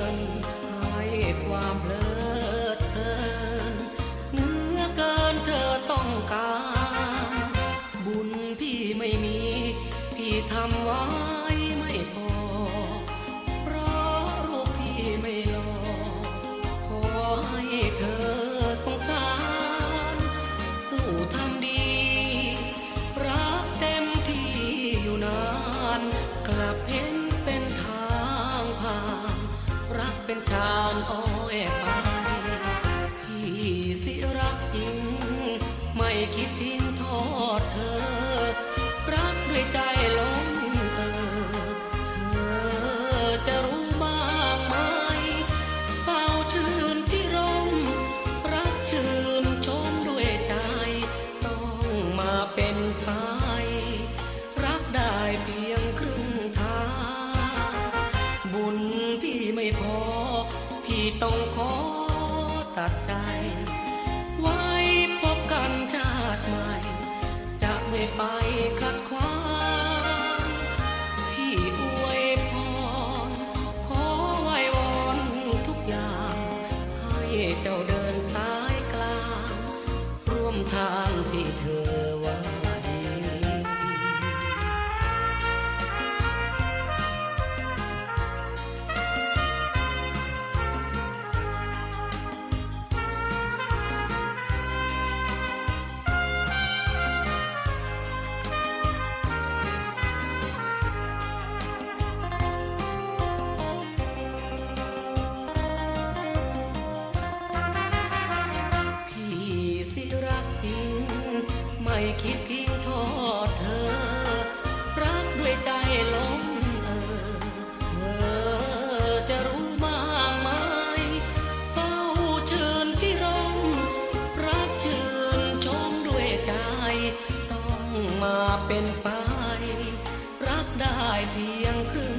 อนให้ความเพลิน ทยรักได้เพียงครึ่งทาง บุญพี่ไม่พอ พี่ต้องขอตัดใจ ไว้พบกันชาติใหม่ จะไม่ไปขัดขวางพี่อวยพรขอไหว้อนทุกอย่าง ให้เจ้าเดินสายกลาง ร่วมทางที่ คิดทิ้งทอดเธอ รักด้วยใจล้มเออเธอจะรู้มากมายเฝ้าเชิญพี่รมรักเชิญชมด้วยใจ ต้องมาเป็นไป รักได้เพียงครึ่ง